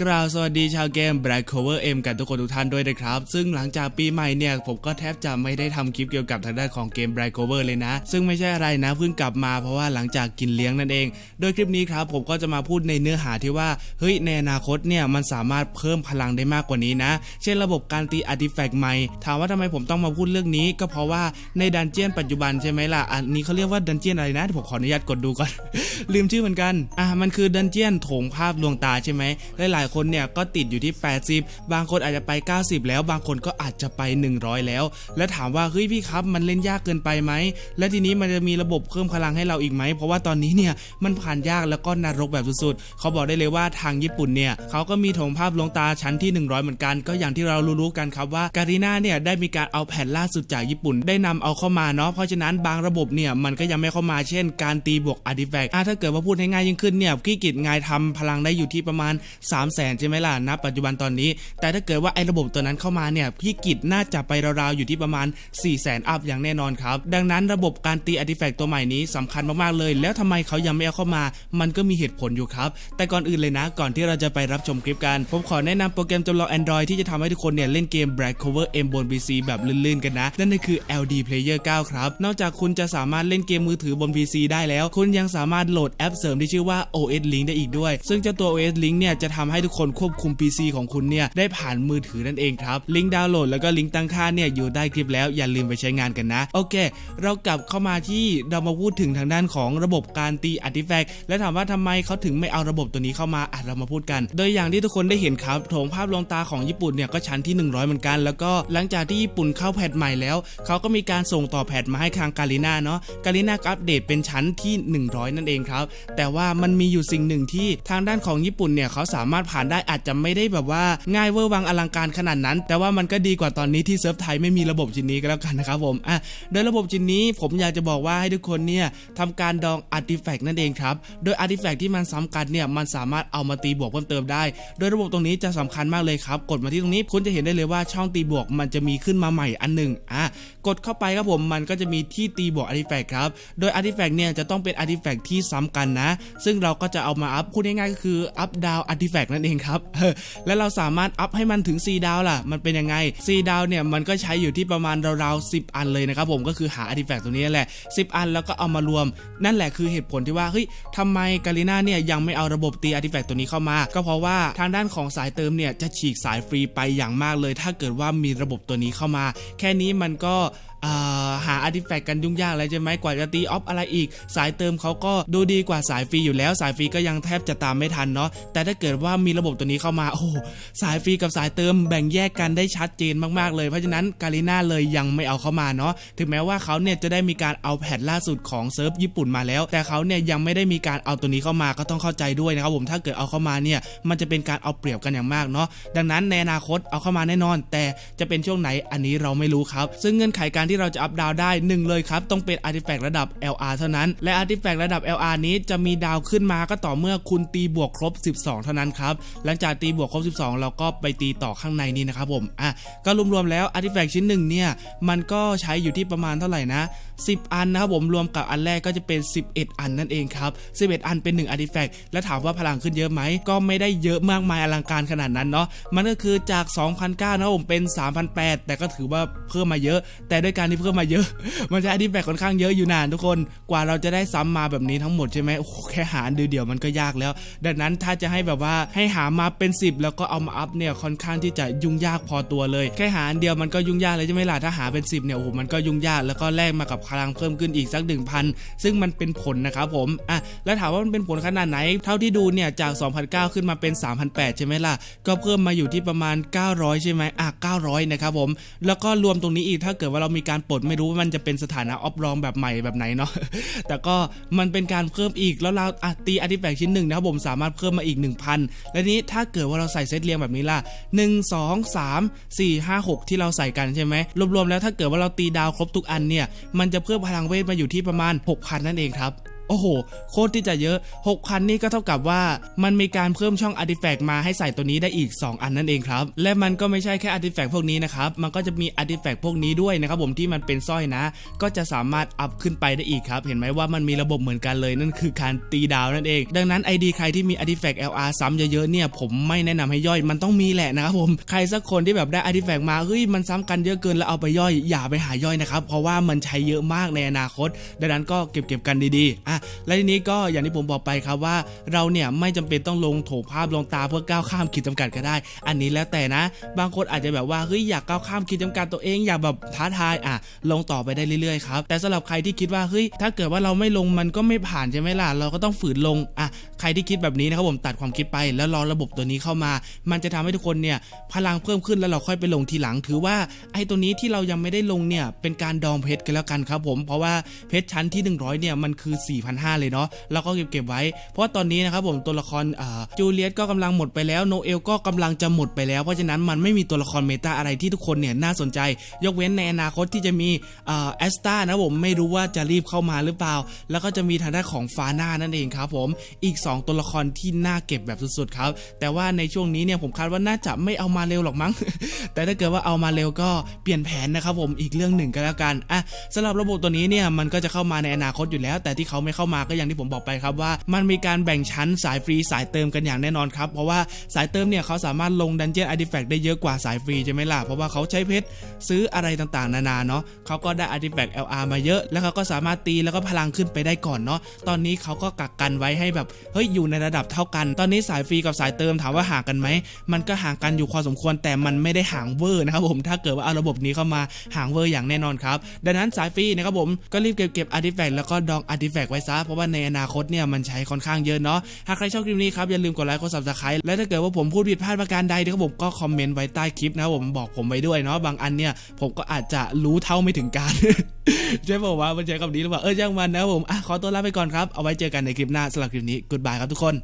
กล่าวสวัสดีชาวเกม Black Cover M กันทุกคนทุกท่านด้วยนะครับ ซึ่งหลังจากปีใหม่เนี่ยผมก็แทบจะไม่ได้ทำคลิปเกี่ยวกับทางด้านของเกม Black Cover เลยนะ ซึ่งไม่ใช่อะไรนะเพิ่งกลับมาเพราะว่าหลังจากกินเลี้ยงนั่นเอง โดยคลิปนี้ครับผมก็จะมาพูดในเนื้อหาที่ว่า เฮ้ยในอนาคตเนี่ยมันสามารถเพิ่มพลังได้มากกว่านี้นะ เช่นระบบการตีอาร์ติแฟกต์ใหม่ ถามว่าทำไมผมต้องมาพูดเรื่องนี้ ก็เพราะว่าในดันเจียนปัจจุบันใช่ไหมล่ะ อันนี้เขาเรียกว่าดันเจียนอะไรนะผมขออนุญาตกดดูก่อนลืมชื่อเหมือนกัน อะมันคือดันเจียนโถงภาพลวงตาใช่ไหมหลายๆคนเนี่ยก็ติดอยู่ที่ 80 บางคนอาจจะไป 90 แล้ว บางคนก็อาจจะไป 100 แล้ว แล้วถามว่าเฮ้ยพี่ครับมันเล่นยากเกินไปไหม และทีนี้มันจะมีระบบเพิ่มพลังให้เราอีกไหม เพราะว่าตอนนี้เนี่ยมันผ่านยากแล้วก็นรกแบบสุดๆ เขาบอกได้เลยว่าทางญี่ปุ่นเนี่ยเขาก็มีถงภาพลงตาชั้นที่ 100 เหมือนกัน ก็อย่างที่เรารู้ๆกันครับว่าการีนาเนี่ยได้มีการเอาแผ่นล่าสุดจากญี่ปุ่น ได้นำเอาเข้ามาเนาะ เพราะฉะนั้นบางระบบเนี่ยมันก็ยังไม่เข้ามาเช่น การตีบวกอาร์ติแฟกต์อ่ถ้าเกิดว่าพูดให้ง่ายยิ่งขึ้นเนี่ยพี่กิจงายทำพลังได้อยู่ที่ประมาณ 3 0 0 0 0นใช่ไหมล่ะณปัจจุบันตอนนี้ แต่ถ้าเกิดว่าไอ้ระบบตัวนั้นเข้ามาเนี่ยพี่กิจน่าจะไปราวๆอยู่ที่ประมาณ 4 0 0 0 0 0อัพอย่างแน่นอนครับ ดังนั้นระบบการตีอาร์ติแฟกต์ตัวใหม่นี้สำคัญมากๆเลย แล้วทำไมเขายังไม่เอาเข้ามา มันก็มีเหตุผลอยู่ครับ แต่ก่อนอื่นเลยนะ ก่อนที่เราจะไปรับชมคลิปกัน ผมขอแนะนำโปรแกรมจำลอง Android ที่จะทำให้ทุกคนเนี่ยเล่นเกม Black Cover M บน PC แบบลื่นๆกันนะ นั่นก็คือ LD Player 9 ครับ นอกจากคุณจะสามารถเล่นเกมมือถือบน PC ได้แล้ว คุณยังสามารถโหลดแอปเสริมที่ชื่อว่า OS Link ได้อีกด้วย ซึ่งเจ้าตัว OS Link เนี่ยจะทำให้ทุกคนควบคุม PC ของคุณเนี่ยได้ผ่านมือถือนั่นเองครับ ลิงก์ดาวน์โหลดแล้วก็ลิงก์ตั้งค่าเนี่ยอยู่ใต้คลิปแล้วอย่าลืมไปใช้งานกันนะ โอเค เรากลับเข้ามาที่เรามาพูดถึงทางด้านของระบบการตีอาร์ติแฟกต์และถามว่าทำไมเขาถึงไม่เอาระบบตัวนี้เข้ามาอะเรามาพูดกัน โดยอย่างที่ทุกคนได้เห็นครับโถงภาพลวงตาของญี่ปุ่นเนี่ยก็ชั้นที่ 100 เหมือนกัน แล้วก็หลังจากที่ญี่ปุ่นเข้าแพทใหม่แล้วเขาก็มีการส่งต่อแพทมาให้ทางกาลิน่าเนาะกาลิน่าอัปเดตเป็นชั้นที่ 100 นั่นเองครับ แต่ว่ามันมีอยู่สิ่งหนึ่งที่ทางด้านของญี่ปุ่นเนี่ยเขาสามารถผ่านได้อาจจะไม่ได้แบบว่าง่ายเวอร์วังอลังการขนาดนั้น แต่ว่ามันก็ดีกว่าตอนนี้ที่เซิร์ฟไทยไม่มีระบบชิ้นนี้ก็แล้วกันนะครับผมอะโดยระบบชิ้นนี้ผมอยากจะบอกว่าให้ทุกคนเนี่ยทำการดองอาร์ติแฟกต์นั่นเองครับ โดยอาร์ติแฟกต์ที่มันซ้ำกันเนี่ยมันสามารถเอามาตีบวกเพิ่มเติมได้ โดยระบบตรงนี้จะสำคัญมากเลยครับ กดมาที่ตรงนี้คุณจะเห็นได้เลยว่าช่องตีบวกมันจะมีขึ้นมาใหม่อันหนึ่งอะกดเข้าไปครับผมมันก็จะมีที่ตีบวกอาร์ติแฟกต์ครับ โดยอาร์ติแฟกต์เนี่ยจะต้องเป็นอาร์ติแฟกต์ที่ซ้ำกันนะ ซึ่งเราก็จะเอามาอัพพูดง่ายๆก็คืออัพดาวอาร์ติแฟกต์นั่นเองครับและเราสามารถอัพให้มันถึง 4 ดาวล่ะ มันเป็นยังไง 4 ดาวเนี่ยมันก็ใช้อยู่ที่ประมาณราวๆ10 อันเลยนะครับผมก็คือหาอาร์ติแฟกต์ตัวนี้แหละ 10 อันแล้วก็เอามารวม นั่นแหละคือเหตุผลที่ว่าเฮ้ยทำไมกาลิน่าเนี่ยยังไม่เอาระบบตีอาร์ติแฟกต์ตัวนี้เข้ามา ก็เพราะว่าทางด้านของสายเติมเนี่ยจะฉีกสายฟรีไปอย่างมากเลย ถ้าเกิดว่ามีระบบตัวนี้เข้ามา แค่นี้มันก็ หาอาร์ติแฟกต์กันยุ่งยากเลยใช่ไหมกว่าจะตีออฟอะไรอีก สายเติมเขาก็ดูดีกว่าสายฟรีอยู่แล้ว สายฟรีก็ยังแทบจะตามไม่ทันเนาะแต่ถ้าเกิดว่ามีระบบตัวนี้เข้ามาโอ้สายฟรีกับสายเติมแบ่งแยกกันได้ชัดเจนมากๆเลยเพราะฉะนั้นกาลิน่าเลยยังไม่เอาเข้ามาเนาะถึงแม้ว่าเขาเนี่ยจะได้มีการเอาแพทล่าสุดของเซิร์ฟญี่ปุ่นมาแล้ว แต่เขาเนี่ยยังไม่ได้มีการเอาตัวนี้เข้ามาก็ต้องเข้าใจด้วยนะครับผมถ้าเกิดเอาเข้ามาเนี่ยมันจะเป็นการเอาเปรียบกันอย่างมากเนาะดังนั้นในอนาคตเอาเข้ามาแน่นอน แต่จะเป็นช่วงไหนอันนี้เราไม่รู้ครับ ซึ่งเงื่อนไขการที่เราจะอัพดาวได้หนึ่งเลยครับ ต้องเป็นอาร์ติแฟกต์ระดับ LR เท่านั้น และอาร์ติแฟกต์ระดับ LR นี้จะมีดาวขึ้นมาก็ต่อเมื่อคุณตีบวกครบ 12 เท่านั้นครับ หลังจากตีบวกครบ 12 เราก็ไปตีต่อข้างในนี้นะครับผมอะก็รวมๆแล้วอาร์ติแฟกต์ชิ้นหนึ่งเนี่ยมันก็ใช้อยู่ที่ประมาณเท่าไหร่นะ10 อันนะครับผมรวมกับอันแรกก็จะเป็น 11 อันนั่นเองครับ 11 อันเป็น 1 อาร์ติแฟกต์และถามว่าพลังขึ้นเยอะไหม ก็ไม่ได้เยอะมากมายอลังการขนาดนั้นเนาะมันก็คือจาก 2,009นะครับผมเป็น3,008แต่ก็ถือว่าเพิ่มมาเยอะ แต่ด้วยการที่เพิ่มมาเยอะ มันจะอาร์ติแฟกต์ค่อนข้างเยอะอยู่นานทุกคนกว่าเราจะได้ซ้ำมาแบบนี้ทั้งหมดใช่ไหมโอ้แค่หารเดียวๆมันก็ยากแล้ว ดังนั้นถ้าจะให้แบบว่าให้หามาเป็น 10 แล้วก็เอามาอัพเนี่ยค่อนข้างที่จะยุ่งยากพอตัวเลย แค่หาอันเดียวมันก็ยุ่งยากเลยใช่ไหมล่ะถ้าหาเป็น 10เนี่ยโอ้โหมันก็ยุ่งยากแล้วก็แลกมากับพลังเพิ่มขึ้นอีกสัก 1,000 ซึ่งมันเป็นผลนะครับผมอะแล้วถามว่ามันเป็นผลขนาดไหน เท่าที่ดูเนี่ยจาก2,009ขึ้นมาเป็น3,008ใช่ไหมล่ะ ก็เพิ่มมาอยู่ที่ประมาณ 900 ใช่ไหมอะ900นะครับผมแล้วก็รวมตรงนี้อีกถ้าเกิดว่าเรามีการปลดไม่รู้ว่ามันจะเป็นสถานะออฟรองแบบใหม่แบบไหนเนาะแต่ก็มันเป็นการเพิ่มอีกแล้วเราอะตีอาร์ติแฟกชิ้นหนึ่งนะครับผมสามารถเพิ่มมาอีก 1,000 และนี้ถ้าเกิดว่าเราใส่เซตเรียงแบบนี้ล่ะ 1 2 3 4 5 6 ที่เราใส่กันใช่ไหมรวมๆแล้วถ้าเกิดว่าเราตีดาวครบทุกอันเนี่ยมันจะเพิ่มพลังเวทมาอยู่ที่ประมาณ 6,000 นั่นเองครับ โอ้โห โคตรที่จะเยอะ 6,000 นี่ก็เท่ากับว่ามันมีการเพิ่มช่อง Artifact มาให้ใส่ตัวนี้ได้อีก 2 อันนั่นเองครับ และมันก็ไม่ใช่แค่ Artifact พวกนี้นะครับ มันก็จะมี Artifact พวกนี้ด้วยนะครับผมที่มันเป็นสร้อยนะ ก็จะสามารถอัพขึ้นไปได้อีกครับ เห็นไหมว่ามันมีระบบเหมือนกันเลยนั่นคือการตีดาวนั่นเอง ดังนั้น ID ใครที่มี Artifact LR ซ้ำเยอะๆเนี่ยผมไม่แนะนำให้ย่อยมันต้องมีแหละนะครับผมใครสักคนที่แบบได้ Artifact มาเฮ้ยมันซ้ำกันเยอะเกินแล้วเอาไปย่อยอย่าไปหาย่อยนะครับเพราะว่ามันใช้เยอะมากในอนาคต ดังนั้นก็เก็บๆกันดีๆอะและทีนี้ก็อย่างที่ผมบอกไปครับว่า เราเนี่ยไม่จำเป็นต้องลงโถภาพลงตาเพื่อก้าวข้ามขีดจำกัดก็ได้ อันนี้แล้วแต่นะ บางคนอาจจะแบบว่าเฮ้ยอยากก้าวข้ามขีดจำกัดตัวเองอยากแบบท้าทายอะลงต่อไปได้เรื่อยๆครับแต่สำหรับใครที่คิดว่าเฮ้ยถ้าเกิดว่าเราไม่ลงมันก็ไม่ผ่านใช่ไหมล่ะเราก็ต้องฝืนลงอะ ใครที่คิดแบบนี้นะครับผมตัดความคิดไปแล้วรอระบบตัวนี้เข้ามา มันจะทำให้ทุกคนเนี่ยพลังเพิ่มขึ้นแล้วเราค่อยไปลงทีหลัง ถือว่าไอ้ตัวนี้ที่เรายังไม่ได้ลงเนี่ยเป็นการดองเพชรกันแล้วกันครับผม เพราะว่าเพชรชั้นที่ 100เนี่ยมันคือ 4,500 เลยเนาะเราก็เก็บเก็บไว้ เพราะว่าตอนนี้นะครับผมตัวละครจูเลียตก็กำลังหมดไปแล้วโนเอลก็กำลังจะหมดไปแล้ว เพราะฉะนั้นมันไม่มีตัวละครเมตาอะไรที่ทุกคนเนี่ยน่าสนใจ ยกเว้นในอนาคตที่จะมีแอสตานะผมไม่รู้ว่าจะรีบเข้ามาหรือเปล่า แล้วก็จะมีทางด้านของฟาน่านั่นเองครับผมอีก 2ตัวละครที่น่าเก็บแบบสุดๆครับ แต่ว่าในช่วงนี้เนี่ยผมคาดว่าน่าจะไม่เอามาเร็วหรอกมั้ง แต่ถ้าเกิดว่าเอามาเร็วก็เปลี่ยนแผนนะครับผมอีกเรื่องหนึ่งก็แล้วกันอะสำหรับระบบตัวนี้เนี่ยมันก็จะเข้ามาในอนาคตอยู่แล้ว แต่ที่เขาไม่เข้ามาก็อย่างที่ผมบอกไปครับว่า มันมีการแบ่งชั้นสายฟรีสายเติมกันอย่างแน่นอนครับเพราะว่าสายเติมเนี่ยเขาสามารถลงดันเจี้ยนอาร์ติแฟกต์ได้เยอะกว่าสายฟรีใช่ไหมล่ะเพราะว่าเขาใช้เพชรซื้ออะไรต่างๆ นานาเนาะเขาก็ได้อาร์ติแฟกต์ LR มาเยอะ แล้วเขาก็สามารถตีแล้วก็พลังขึ้นไปได้ก่อนเนาะตอนนี้เขาก็กักกันไว้ให้แบบเฮ้ยอยู่ในระดับเท่ากัน ตอนนี้สายฟรีกับสายเติมถามว่าห่างกันไหมมันก็ห่างกันอยู่พอสมควรแต่มันไม่ได้ห่างเวอร์นะครับผมถ้าเกิดว่าเอาระบบนี้เข้ามาห่างเวอร์อย่างแน่นอนครับดังนั้นสายฟรีนะครับผมก็รีบเก็บเก็บอาร์ติแฟกต์แล้วก็ดองอาร์ติแฟกต์ไว้ซะเพราะว่าในอนาคตเนี่ยมันใช้ค่อนข้างเยอะเนาะหากใครชอบคลิปนี้ครับอย่าลืมกดไลค์กด subscribe และถ้าเกิดว่าผมพูดผิดพลาดประการใดนะครับผมก็คอมเมนต์ไว้ใต้คลิปนะครับผมบอกผมไว้ด้วยเนาะบางอันเนี่ยผมก็อาจจะรู้เท่าไม่ถึงการ ใช่บอกว่ามันใช้คำนี้หรือเปล่าเออช่างมันนะผมอะขอตัวลาไปก่อนครับเอาไว้เจอกันในคลิปหน้าสำหรับคลิปนี้ goodbye ครับทุกคน